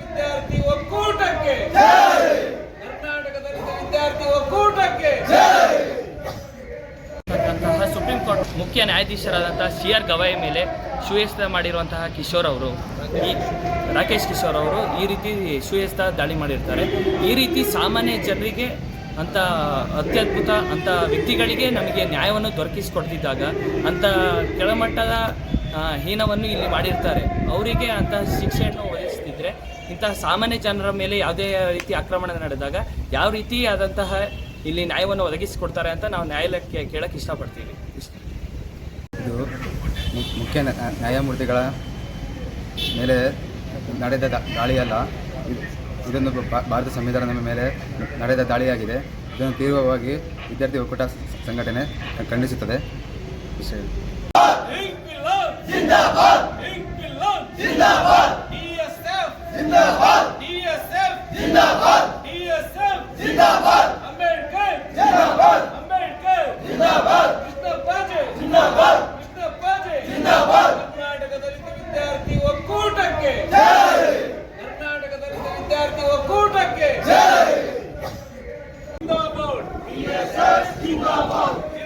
ವಿದ್ಯಾರ್ಥಿ ಒಕ್ಕೂಟಕ್ಕೆ ಕರ್ನಾಟಕ ದಲಿತ ವಿದ್ಯಾರ್ಥಿ ನ್ಯಾಯಾಧೀಶರಾದಂಥ C R Gavai ಮೇಲೆ ಸುಯಸ್ತ ಮಾಡಿರುವಂತಹ ಕಿಶೋರ್ ಅವರು. ಈ ರಾಕೇಶ್ ಕಿಶೋರ್ ಅವರು ಈ ರೀತಿ ಸುಯಸ್ತ ದಾಳಿ ಮಾಡಿರ್ತಾರೆ. ಈ ರೀತಿ ಸಾಮಾನ್ಯ ಜನರಿಗೆ ಅಂಥ ಅತ್ಯದ್ಭುತ ಅಂಥ ವ್ಯಕ್ತಿಗಳಿಗೆ ನಮಗೆ ನ್ಯಾಯವನ್ನು ದೊರಕಿಸಿಕೊಡ್ತಿದ್ದಾಗ ಅಂಥ ಕೆಳಮಟ್ಟದ ಹೀನವನ್ನು ಇಲ್ಲಿ ಮಾಡಿರ್ತಾರೆ. ಅವರಿಗೆ ಅಂತ ಶಿಕ್ಷೆಯನ್ನು ಒದಗಿಸ್ತಿದ್ರೆ ಇಂತಹ ಸಾಮಾನ್ಯ ಜನರ ಮೇಲೆ ಯಾವುದೇ ರೀತಿ ಆಕ್ರಮಣ ನಡೆದಾಗ ಯಾವ ರೀತಿ ಆದಂತಹ ಇಲ್ಲಿ ನ್ಯಾಯವನ್ನು ಒದಗಿಸಿಕೊಡ್ತಾರೆ ಅಂತ ನಾವು ನ್ಯಾಯಾಲಯಕ್ಕೆ ಕೇಳಕ್ಕೆ ಇಷ್ಟಪಡ್ತೀವಿ. ಇಷ್ಟೇ ಇದು ಮು- ಮುಖ್ಯ ನ್ಯಾ- ನ್ಯಾಯಮೂರ್ತಿಗಳ ಮೇಲೆ ನಡೆದ ದಾಳಿಯಲ್ಲ. ಇದ್- ಇದೊಂದು ಭಾರತ ಸಂವಿಧಾನದ ಮೇಲೆ ನಡೆದ ದಾಳಿಯಾಗಿದೆ. ಇದನ್ನು ತೀವ್ರವಾಗಿ ವಿದ್ಯಾರ್ಥಿ ಒಕ್ಕೂಟ ಸಂಘಟನೆ ಖಂಡಿಸುತ್ತದೆ. ಇಷ್ಟೇ Yes, King of.